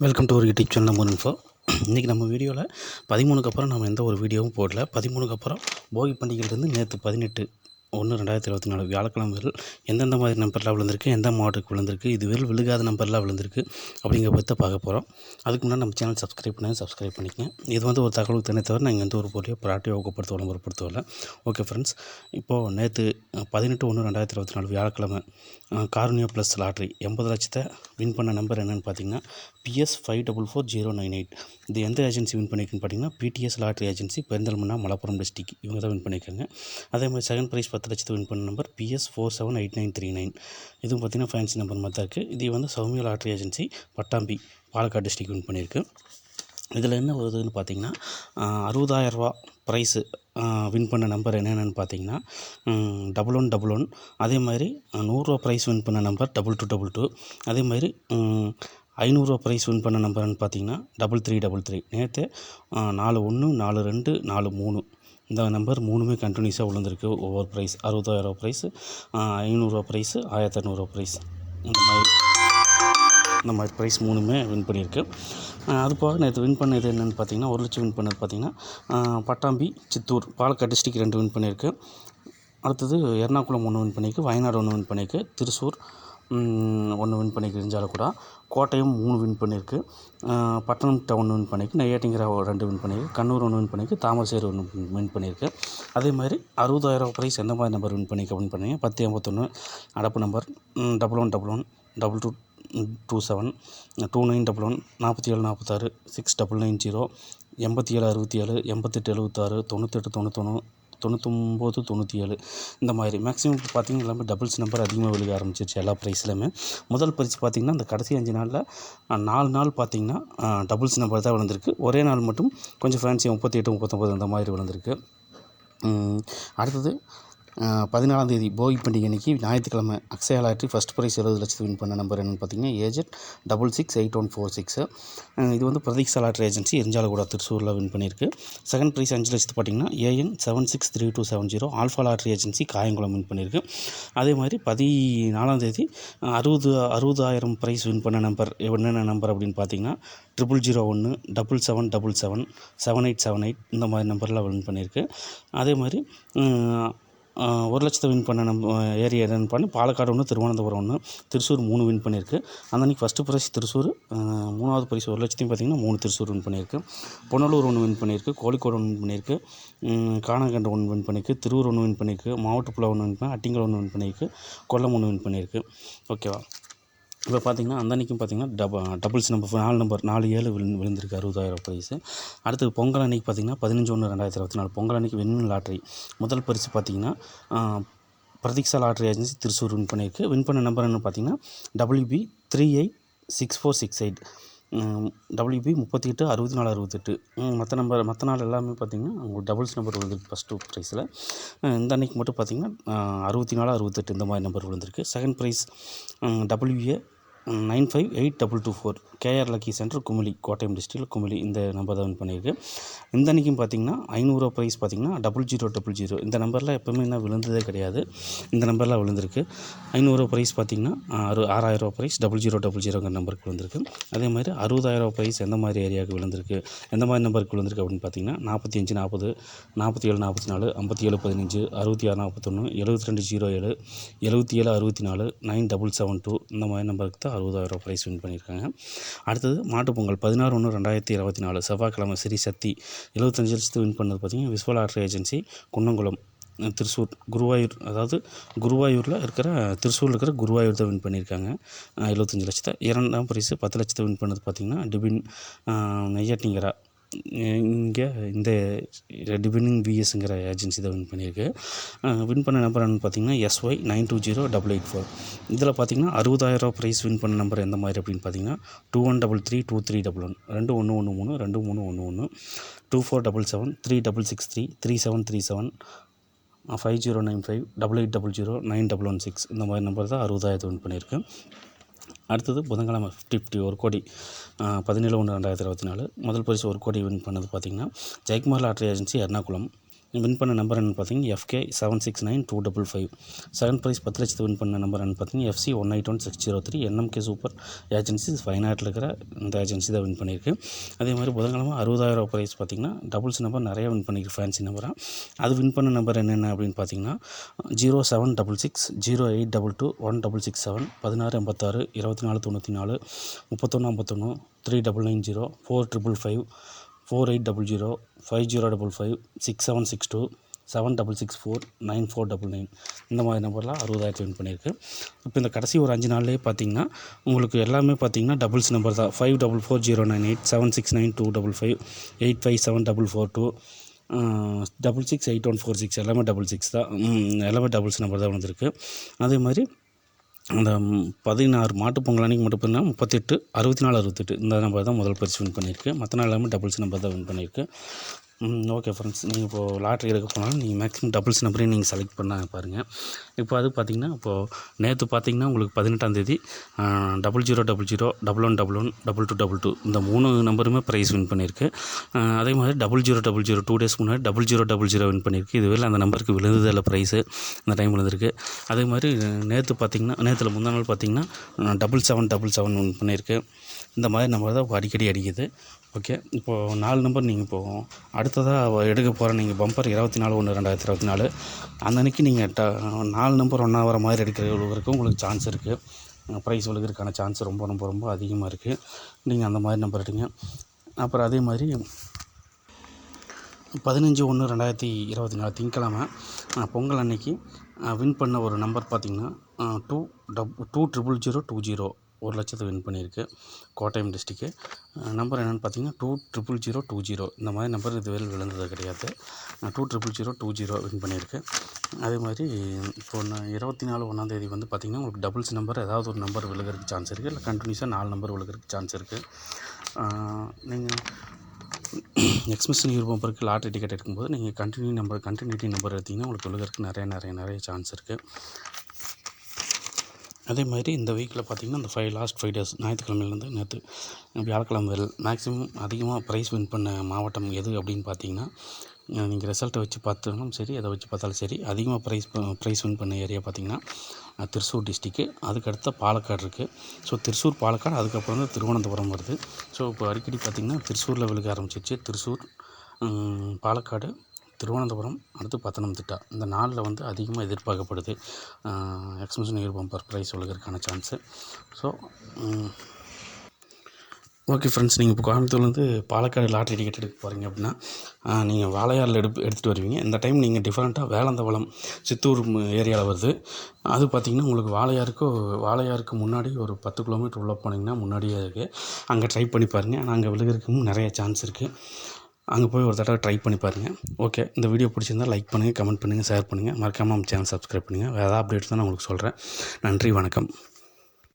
Welcome to ஒரு YouTube channel நம்ம info இன்றைக்கி நம்ம வீடியோவில் பதிமூணுக்கு அப்புறம் நம்ம எந்த ஒரு வீடியோவும் போடல. பதிமூணுக்கு அப்புறம் போகி பண்டிகையிலேருந்து நேற்று பதினெட்டு ஒன்று ரெண்டாயிரத்தி இருபத்தி நாலு வியாழக்கிழமைகள் எந்தெந்த மாதிரி நம்பர்லாம் விழுந்திருக்கு எந்த மாவட்டத்துக்கு விழுந்திருக்கு இது வெறும் விழுகாத நம்பர்லாம் விழுந்திருக்கு அப்படிங்கிற பற்றி பார்க்க போகிறோம் அதுக்கு முன்னாடி நம்ம சேனல் சப்ஸ்கிரைப் பண்ணி சப்ஸ்கிரைப் பண்ணிக்கங்க. இது வந்து ஒரு தகவலுக்கு தனி தவிர நாங்கள் எந்த ஒரு பொருளையோ ப்ராட்டியோ ஊக்கப்படுத்த விளம்பரப்படுத்தவில்லை ஓகே ஃப்ரெண்ட்ஸ் இப்போது நேற்று பதினெட்டு ஒன்று ரெண்டாயிரத்தி இருபத்தி நாலு வியாழக்கிழமை கார்னியோ ப்ளஸ் லாட்ரி எண்பது லட்சத்தை வின் பண்ண நம்பர் என்னென்னு பார்த்தீங்கன்னா PS five double four zero nine eight இது எந்த ஏஜென்சி வின் பண்ணியிருக்குன்னு பார்த்தீங்கன்னா BTS lottery agency Perinthalmanna Malappuram district இவங்க தான் வின் பண்ணியிருக்காங்க அதே மாதிரி செகண்ட் ப்ரைஸ் பத்து லட்சத்துக்கு வின் பண்ண number PS four seven eight nine three nine இதுவும் பார்த்தீங்கன்னா ஃபேன்சி நம்பர் மாதிரி தான் இருக்குது இது வந்து Soumya lottery agency Pattambi Palakkad district win பண்ணியிருக்கு இதில் என்ன வருதுன்னு பார்த்தீங்கன்னா அறுபதாயிரரூபா ப்ரைஸு வின் பண்ண நம்பர் என்னென்னு பார்த்தீங்கன்னா டபுள் ஒன் டபுள் ஒன் அதே மாதிரி நூறுரூவா ப்ரைஸ் வின் பண்ண number double two double two அதே மாதிரி ஐநூறுரூவா ப்ரைஸ் வின் பண்ண நம்பர்னு பார்த்தீங்கன்னா டபுள் த்ரீ டபுள் த்ரீ நேற்று நாலு ஒன்று நாலு ரெண்டு நாலு மூணு. இந்த நம்பர் மூணுமே கண்டினியூஸாக விழுந்திருக்கு ஒவ்வொரு ப்ரைஸ் அறுபதாயிரரூவா ப்ரைஸு ஐநூறுரூவா ப்ரைஸு ஆயிரத்தி இரநூறுவா ப்ரைஸ் இந்த மாதிரி இந்த மாதிரி ப்ரைஸ் மூணுமே வின் பண்ணியிருக்கு. அது போக நேற்று வின் பண்ணது என்னென்னு பார்த்தீங்கன்னா ஒரு லட்சம் வின் பண்ணது பார்த்தீங்கன்னா பட்டாம்பி சித்தூர் பாலக்காடு டிஸ்ட்ரிக் ரெண்டு வின் பண்ணியிருக்கு. அடுத்தது எர்ணாகுளம் ஒன்று வின் பண்ணியிருக்கு வயநாடு ஒன்று வின் பண்ணியிருக்கு திருச்சூர் ஒன்று வின் பண்ணியிருக்கு கூட. கோட்டையும் மூணு வின் பண்ணியிருக்கு. பட்டணம் டவுன் வின் பண்ணியிருக்கு. நெய்யாட்டிங்கிற ரெண்டு வின் பண்ணியிருக்கு. கண்ணூர் ஒன்று வின் பண்ணியிருக்கு. தாமரசேரி ஒன்று வின் பண்ணியிருக்கு. அதே மாதிரி அறுபதாயிரம் ப்ரைஸ் எந்த மாதிரி நம்பர் வின் பண்ணிக்க வின் பண்ணிங்க? பத்து எண்பத்தொன்று அடப்பு number double one double one double two two seven two nine double one நாற்பத்தி ஏழு நாற்பத்தாறு சிக்ஸ் டபுள் நைன் ஜீரோ எண்பத்தி ஏழு அறுபத்தி ஏழு எண்பத்தெட்டு எழுபத்தாறு தொண்ணூத்தெட்டு தொண்ணூத்தொன்று தொண்ணூத்தொம்பது தொண்ணூற்றி ஏழு இந்த மாதிரி. மேக்ஸிமம் இப்போ பார்த்திங்கன்னா எல்லாமே டபுள்ஸ் நம்பர் அதிகமாக விழுக ஆரம்பிச்சிருச்சு எல்லா ப்ரைஸ்லையுமே முதல் பரிசு பார்த்திங்கன்னா அந்த கடைசி அஞ்சு நாளில் நாலு நாள் பார்த்திங்கன்னா டபுள்ஸ் நம்பர் தான் விழுந்திருக்கு. ஒரே நாள் மட்டும் கொஞ்சம் ஃபேன்சி முப்பத்தி எட்டு முப்பத்தொம்பது அந்த மாதிரி விழுந்திருக்கு. அடுத்தது பதினாலாம் தேதி போகி பண்டிகை அன்றைக்கி ஞாயிற்றுக்கிழமை அக்ஷயா லாட்ரி ஃபஸ்ட் ப்ரைஸ் எழுபது லட்சத்து வின் பண்ண நம்பர் என்னென்னு பார்த்தீங்கன்னா A Z double six eight one four six இது வந்து பிரதீக்ஷா லாட்ரி ஏஜென்சி எரிஞ்சாலக்கூடா திருச்சூரில் வின் பண்ணியிருக்கு. செகண்ட் ப்ரைஸ் அஞ்சு லட்சத்து பார்த்தீங்கன்னா AN seven six three two seven zero alpha lottery agency Kayamkulam win பண்ணியிருக்கு. அதே மாதிரி பதினாலாம் தேதி அறுபது அறுபதாயிரம் ப்ரைஸ் வின் பண்ண நம்பர் என்னென்ன நம்பர் அப்படின்னு பார்த்தீங்கன்னா ட்ரிபிள் ஜீரோ ஒன்று double seven double seven seven eight seven eight இந்த மாதிரி நம்பர்லாம் வின் பண்ணியிருக்கு. அதே மாதிரி ஒரு லட்சத்தை வின் பண்ண நம்ம ஏரியா ரன் பண்ணி பாலக்காடு ஒன்று திருவனந்தபுரம் ஒன்று திருச்சூர் மூணு வின் பண்ணியிருக்கு. அந்த அன்றைக்கி ஃபஸ்ட்டு ப்ரைஸ் திருச்சூர் மூணாவது ப்ரைஸ் ஒரு லட்சத்தையும் பார்த்திங்கன்னா மூணு திருச்சூர் வின் பண்ணியிருக்கு. பொன்னலூர் ஒன்று வின் பண்ணியிருக்கு கோழிக்கோடு ஒன்று வின் பண்ணியிருக்கு காணகண்டை ஒன்று வின் பண்ணியிருக்கு திருவூர் ஒன்று வின் பண்ணியிருக்கு மாவட்டப்புல ஒன்று வின் பண்ணி அட்டிங்கல் ஒன்று வின் பண்ணியிருக்கு கொல்லம் ஒன்று வின் பண்ணியிருக்கு. ஓகேவா இப்போ பார்த்தீங்கன்னா அந்த அன்றைக்கும் பார்த்தீங்கன்னா டப டபுள்ஸ் நம்பர் நாலு நம்பர் நாலு ஏழு விழு விழுந்திருக்கு அறுபதாயிரம் ப்ரைஸு அடுத்து பொங்கல் அன்றைக்கி பார்த்தீங்கன்னா பதினஞ்சு ஒன்று ரெண்டாயிரத்தி இருபத்தி நாலு. பொங்கல் அன்றைக்கி வின் லாட்ரி முதல் பரிசு பார்த்திங்கன்னா Pratheeksha lottery agency Thrissur win பண்ணியிருக்கு. வின் பண்ண நம்பர் என்ன பார்த்தீங்கன்னா WB three eight six four six eight WB முப்பத்தி எட்டு அறுபத்தி நாலு அறுபத்தெட்டு. மற்ற நம்பர் மற்ற நாள் எல்லாமே பார்த்திங்கன்னா உங்களுக்கு டபுள்ஸ் நம்பர் விழுந்திருக்கு ஃபஸ்ட் டூ ப்ரைஸில் இந்த அன்றைக்கி மட்டும் பார்த்திங்கன்னா அறுபத்தி நாலு அறுபத்தெட்டு இந்த மாதிரி நம்பர் விழுந்திருக்கு. Second prize WA nine five eight double two four KR lucky centre Kumily Kottayam டிஸ்ட்ரிக்டில் குமிலி இந்த நம்பர் தான் வின் பண்ணியிருக்கு. இந்த அன்றைக்கும் பார்த்தீங்கன்னா ஐநூறுரூவா ப்ரைஸ் பார்த்தீங்கன்னா டபுள் ஜீரோ டபுள் ஜீரோ இந்த நம்பரில் எப்போவுமே என்ன விழுந்ததே கிடையாது. இந்த நம்பரில் விழுந்திருக்கு. ஐநூறுரூவா ப்ரைஸ் பார்த்தீங்கன்னா அறு ஆறாயிரரூவா ப்ரைஸ் டபுள் ஜீரோ டபுள் ஜீரோங்கிற நம்பருக்கு விழுந்திருக்கு. அதே மாதிரி அறுபதாயிரரூவா ப்ரைஸ் எந்த மாதிரி ஏரியாவுக்கு விழுந்திருக்கு எந்த மாதிரி நம்பருக்கு விழுந்திருக்கு அப்படின்னு பார்த்தீங்கன்னா நாற்பத்தி அஞ்சு நாற்பது நாற்பத்தி ஏழு நாற்பத்தி நாலு ஐம்பத்தி ஏழு பதினஞ்சு அறுபத்தி ஆறு நாற்பத்தொன்று எழுபத்தி ரெண்டு ஜீரோ ஏழு எழுபத்தி ஏழு அறுபத்தி நாலு நைன் டபுள் செவன் டூ இந்த மாதிரி நம்பருக்கு தான் அறுபதாயிரம் ப்ரைஸ் வின் பண்ணியிருக்காங்க. அடுத்தது மாட்டுப்பொங்கல் பதினாறு ஒன்று ரெண்டாயிரத்தி இருபத்தி நாலு செவ்வாய்க்கிழமை ஸ்ரீ சக்தி எழுபத்தஞ்சு லட்சத்து வின் பண்ணது பார்த்திங்கன்னா விஸ்வ லாட்ரி ஏஜென்சி குன்னங்குளம் திருச்சூர் குருவாயூர் அதாவது குருவாயூரில் இருக்கிற திருச்சூரில் இருக்கிற குருவாயூர் தான் வின் பண்ணியிருக்காங்க. எழுபத்தஞ்சு லட்சத்தை. இரண்டாம் பரிசு பத்து லட்சத்தை வின் பண்ணது பார்த்திங்கன்னா டிபின் நெய்யாட்டிங்கரா இங்கே இந்த வின்னிங் பிஎஸ்ங்கிற ஏஜென்சி தான் வின் பண்ணியிருக்கு. வின் பண்ண நம்பர் என்னென்னு பார்த்தீங்கன்னா SY nine two zero double eight four இதில் பார்த்தீங்கன்னா அறுபதாயிரம் ப்ரைஸ் வின் பண்ண நம்பர் எந்த மாதிரி அப்படின்னு பார்த்தீங்கன்னா two one double three two three double one ரெண்டு ஒன்று ஒன்று மூணு ரெண்டு மூணு ஒன்று ஒன்று two four double seven three double six three three seven three seven five zero nine five double eight double zero nine double one six இந்த மாதிரி நம்பர் தான் அறுபதாயிரத்து வின் பண்ணியிருக்கேன் அடுத்தது புதன்கிழமை ஃபிஃப்டி ஃபிஃப்டி ஒரு கோடி பதினேழு ஒன்று ரெண்டாயிரத்தி இருபத்தி நாலு. முதல் பரிசு ஒரு கோடி வின் பண்ணது பார்த்திங்கன்னா Jayakumar lottery agency Ernakulam. Win பண்ண நம்பர் என்னென்னு பார்த்தீங்கன்னா FK seven six nine two double five second prize பத்து லட்சத்தை வின் பண்ண நம்பர் என்னன்னு பார்த்தீங்கன்னா FC one eight one six zero three NMK super agency ஃபைனாட்டில் இருக்கிற இந்த ஏஜென்சி தான் வின் பண்ணியிருக்கு. அதே மாதிரி புதன்கிழமை அறுபதாயிரம் ப்ரைஸ் பார்த்தீங்கன்னா டபுள்ஸ் நம்பர் நிறைய வின் பண்ணியிருக்கு ஃபேன்சி நம்பராக அது வின் பண்ண நம்பர் என்னென்ன அப்படின்னு பார்த்தீங்கன்னா zero seven double six zero eight double two one double six seven பதினாறு எண்பத்தாறு இருபத்தி நாலு தொண்ணூற்றி நாலு முப்பத்தொன்று ஐம்பத்தொன்று three double nine zero four triple five four eight double zero five zero double five six seven six two seven double six four nine four double nine இந்த மாதிரி நம்பர்லாம் அறுபதாயிரத்து வின் பண்ணியிருக்கு. இப்போ இந்த கடைசி ஒரு அஞ்சு நாள்லேயே பார்த்தீங்கன்னா உங்களுக்கு எல்லாமே பார்த்தீங்கன்னா டபுள்ஸ் நம்பர் தான். Five double four zero nine eight seven six nine two double five eight five seven double four two double six eight one four six எல்லாமே டபுள் சிக்ஸ் தான். எல்லாமே டபுள்ஸ் நம்பர் தான் வந்திருக்கு அதே மாதிரி அந்த பதினாறு மாட்டுப் பொங்கல் அன்றைக்கி மட்டும் பார்த்தீங்கன்னா முப்பத்தெட்டு அறுபத்தி நாலு அறுபத்தெட்டு இந்த நம்பர் தான் முதல் பரிசு வின் பண்ணியிருக்கு. மற்ற நாள் எல்லாமே டபுள்ஸ் நம்பர் தான் வின் பண்ணியிருக்கு. ஓகே ஃப்ரெண்ட்ஸ் நீங்கள் இப்போது லாட்ரி எடுக்க போனாலும் நீங்கள் மேக்ஸிமம் டபுள்ஸ் நம்பரையும் நீங்கள் செலக்ட் பண்ண பாருங்கள் இப்போ அது பார்த்தீங்கன்னா இப்போது நேற்று பார்த்தீங்கன்னா உங்களுக்கு பதினெட்டாம் தேதி double zero double zero double one double one double two double two இந்த மூணு நம்பருமே ப்ரைஸ் வின் பண்ணியிருக்கு. அதே மாதிரி double zero double zero two days முன்னாடி double zero double zero win பண்ணியிருக்கு. இதுவரையில் அந்த நம்பருக்கு விழுந்ததில்ல ப்ரைஸு அந்த டைம் விழுந்திருக்கு. அதே மாதிரி நேற்று பார்த்தீங்கன்னா நேற்றுல முந்தா நாள் பார்த்தீங்கன்னா double seven double seven win பண்ணியிருக்கு. இந்த மாதிரி நம்பர் தான் அடிக்கடி அடிக்குது. ஓகே. இப்போது நாலு நம்பர் நீங்கள் போகும் அடுத்ததாக எடுக்க போகிற நீங்கள் பம்பர் இருபத்தி நாலு ஒன்று ரெண்டாயிரத்தி இருபத்தி நாலு அந்த அன்றைக்கி நீங்கள் ட நாலு நம்பர் ஒன்றா வர மாதிரி எடுக்கிறவங்களுக்கு உங்களுக்கு சான்ஸ் இருக்குது ப்ரைஸ் விழுகிறதுக்கான சான்ஸ் ரொம்ப ரொம்ப ரொம்ப அதிகமாக இருக்குது நீங்கள் அந்த மாதிரி நம்பர் எடுங்க. அப்புறம் அதே மாதிரி பதினஞ்சு ஒன்று ரெண்டாயிரத்தி இருபத்தி நாலு திங்கக்கிழமை பொங்கல் அன்னைக்கு வின் பண்ண ஒரு நம்பர் பார்த்திங்கன்னா two double two triple zero two zero ஒரு லட்சத்தை வின் பண்ணியிருக்கு. கோட்டயம் டிஸ்ட்ரிக்கு நம்பர் என்னென்னு பார்த்தீங்கன்னா two triple zero two zero இந்த மாதிரி நம்பர் இதுவரை விழுந்தது கிடையாது. Two triple zero two zero win பண்ணியிருக்கு. அதே மாதிரி இப்போ நான் இருபத்தி நாலு ஒன்றாந்தேதி வந்து பார்த்திங்கன்னா உங்களுக்கு டபுள்ஸ் நம்பர் ஏதாவது ஒரு நம்பர் விழுகிறதுக்கு சான்ஸ் இருக்குது இல்லை கண்டினியூஸாக நாலு நம்பர் விழுகிறதுக்கு சான்ஸ் இருக்குது நீங்கள் எக்ஸ்மிஷன் நியூ பம்பருக்கு லாட்ரி டிக்கெட் எடுக்கும்போது நீங்கள் கண்டினியூ நம்பர் கண்டினியூட்டி நம்பர் எடுத்திங்கன்னா உங்களுக்கு விழுகிறதுக்கு நிறைய நிறைய நிறைய சான்ஸ் இருக்குது அதே மாதிரி இந்த வீக்கில் பார்த்தீங்கன்னா இந்த ஃபைவ் லாஸ்ட் ஃபைவ் டேஸ் ஞாயிற்றுக்கிழமையிலேருந்து நேற்று வியாழக்கிழமை வரை மேக்ஸிமம் அதிகமாக ப்ரைஸ் வின் பண்ண மாவட்டம் எது அப்படின்னு பார்த்தீங்கன்னா நீங்கள் ரிசல்ட்டை வச்சு பார்த்தாலும் சரி எதை வச்சு பார்த்தாலும் சரி அதிகமாக ப்ரைஸ் ப்ரைஸ் வின் பண்ண ஏரியா பார்த்தீங்கன்னா திருச்சூர் டிஸ்ட்ரிக்கு அதுக்கடுத்த பாலக்காடு இருக்குது ஸோ திருச்சூர் பாலக்காடு அதுக்கப்புறம் தான் திருவனந்தபுரம் வருது. ஸோ இப்போ அடிக்கடி பார்த்திங்கன்னா திருச்சூரில் விழுக ஆரம்பிச்சிச்சு திருச்சூர் பாலக்காடு திருவனந்தபுரம் அடுத்து பத்தனம்திட்டா இந்த நாளில் வந்து அதிகமாக எதிர்பார்க்கப்படுது. எக்ஸ்மிஷன் இயர் பம்பர் ப்ரைஸ் விழுகிறதுக்கான சான்ஸு ஸோ ஓகே ஃப்ரெண்ட்ஸ் நீங்கள் இப்போ கோயம்புத்தூர்லேருந்து பாலக்காடு லாட்ரி டிக்கெட் எடுக்க போகிறீங்க அப்படின்னா நீங்கள் வாழையாரில் எடுப்பு எடுத்துகிட்டு வருவீங்க. இந்த டைம் நீங்கள் டிஃப்ரெண்ட்டாக வேலந்தவளம் சித்தூர் ஏரியாவில் வருது. அது பார்த்திங்கன்னா உங்களுக்கு வாழையாருக்கு வாழையாருக்கு முன்னாடி ஒரு பத்து கிலோமீட்டர் உள்ளே போனீங்கன்னா முன்னாடியே இருக்குது அங்கே ட்ரை பண்ணி பாருங்கள் ஆனால் அங்கே விழுகிறதுக்கும் நிறைய சான்ஸ் இருக்குது அங்கே போய் ஒரு தடவை ட்ரை பண்ணி பாருங்கள் ஓகே இந்த வீடியோ பிடிச்சிருந்தா லைக் பண்ணுங்கள் கமெண்ட் பண்ணுங்கள் ஷேர் பண்ணுங்கள் மறக்காமல் நம்ம சேனல் சப்ஸ்கிரைப் பண்ணுங்கள் வேறு ஏதாவது அப்டேட்ஸ் தான் நான் உங்களுக்கு சொல்கிறேன் நன்றி வணக்கம்.